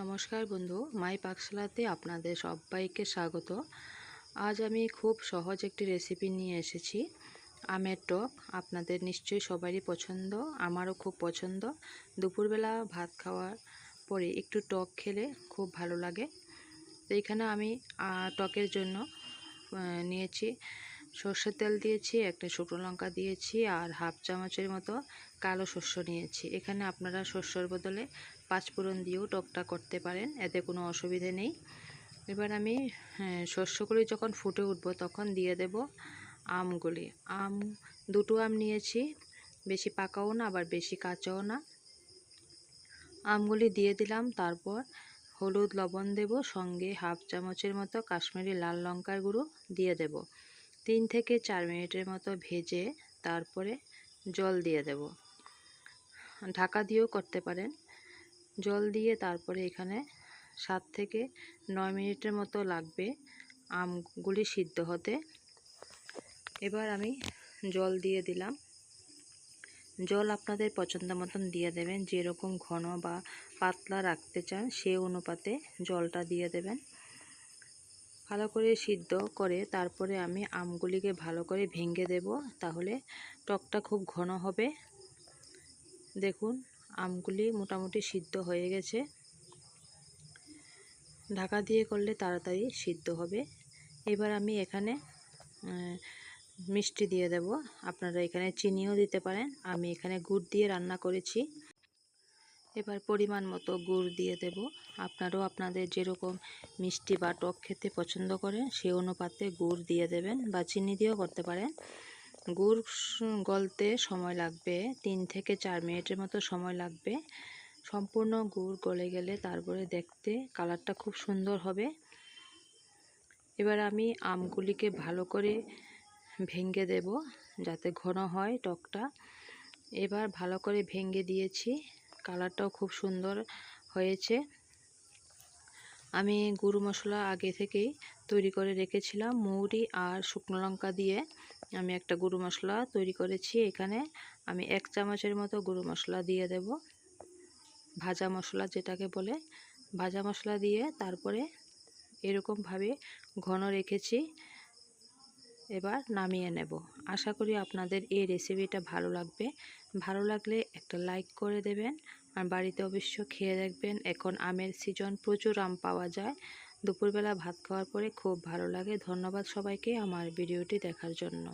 নমস্কার বন্ধু, মাই পাকশালাতে আপনাদের সবাইকে স্বাগত। আজ আমি খুব সহজ একটি রেসিপি নিয়ে এসেছি। আমের টক, আপনাদের নিশ্চয়ই সবারই পছন্দ, আমারও খুব পছন্দ। দুপুরবেলা ভাত খাওয়ার পরে একটু টক খেলে খুব ভালো লাগে। তো এখানে আমি টকের জন্য নিয়েছি সর্ষের তেল দিয়েছি একটা শুকনো লঙ্কা দিয়েছি আর হাফ চামচের মতো কালো শস্য নিয়েছি। এখানে আপনারা শস্যর বদলে পাঁচফোড়ন দিয়েও টকটা করতে পারেন এতে কোনো অসুবিধে নেই। এবার আমি হ্যাঁ, শস্যগুলি যখন ফুটে উঠবো তখন দিয়ে দেব আমগুলি। আম দুটো আম নিয়েছি বেশি পাকাও না আবার বেশি কাঁচাও না। আমগুলি দিয়ে দিলাম তারপর হলুদ লবণ দেব সঙ্গে হাফ চামচের মতো কাশ্মীরি লাল লঙ্কার গুঁড়ো দিয়ে দেব। তিন থেকে চার মিনিটের মতো ভেজে তারপরে জল দিয়ে দেব। ঢাকা দিয়েও করতে পারেন। জল দিয়ে তারপরে এখানে সাত থেকে নয় মিনিটের মতো লাগবে আমগুলি সিদ্ধ হতে। এবার আমি জল দিয়ে দিলাম। জল আপনাদের পছন্দ মতন দিয়ে দেবেন। যেরকম ঘন বা পাতলা রাখতে চান সে অনুপাতে জলটা দিয়ে দেবেন। ভালো করে সিদ্ধ করে তারপরে আমি আমগুলিকে ভালো করে ভেঙে দেব, তাহলে টকটা খুব ঘন হবে। দেখুন, আমগুলি মোটামুটি সিদ্ধ হয়ে গেছে। ঢাকা দিয়ে করলে তাড়াতাড়ি সিদ্ধ হবে। এবার আমি এখানে মিষ্টি দিয়ে দেব। আপনারা এখানে চিনিও দিতে পারেন। আমি এখানে গুড় দিয়ে রান্না করেছি। এবার পরিমাণ মতো গুড় দিয়ে দেব। আপনারাও আপনাদের যেরকম মিষ্টি বা টক খেতে পছন্দ করেন, সে অনুপাতে গুড় দিয়ে দেবেন বা চিনি দিয়েও করতে পারেন। গুড় গলতে সময় লাগবে, তিন থেকে চার মিনিটের মতো সময় লাগবে। সম্পূর্ণ গুড় গলে গেলে তারপরে দেখতে কালারটা খুব সুন্দর হবে। এবার আমি আমগুলিকে ভালো করে ভেঙে দেব যাতে ঘন হয় টকটা। এবার ভালো করে ভেঙে দিয়েছি। কালারটাও খুব সুন্দর হয়েছে। আমি গুঁড়ো মশলা আগে থেকেই তৈরি করে রেখেছিলাম, মৌরি আর শুকনো লঙ্কা দিয়ে আমি একটা গুঁড়ো মশলা তৈরি করেছি। এখানে আমি এক চামচের মতো গুঁড়ো মশলা দিয়ে দেব। ভাজা মশলা যেটাকে বলে, ভাজা মশলা দিয়ে তারপরে এরকমভাবে ঘন রেখেছি। এবার নামিয়ে নেব। আশা করি আপনাদের এই রেসিপিটা ভালো লাগবে। ভালো লাগলে একটা লাইক করে দেবেন। আর বাড়িতে অবশ্য খেয়ে দেখবেন, এখন আমের সিজন প্রচুর আম পাওয়া যায়। দুপুরবেলা ভাত খাওয়ার পরে খুব ভালো লাগে। ধন্যবাদ সবাইকে আমার ভিডিওটি দেখার জন্য।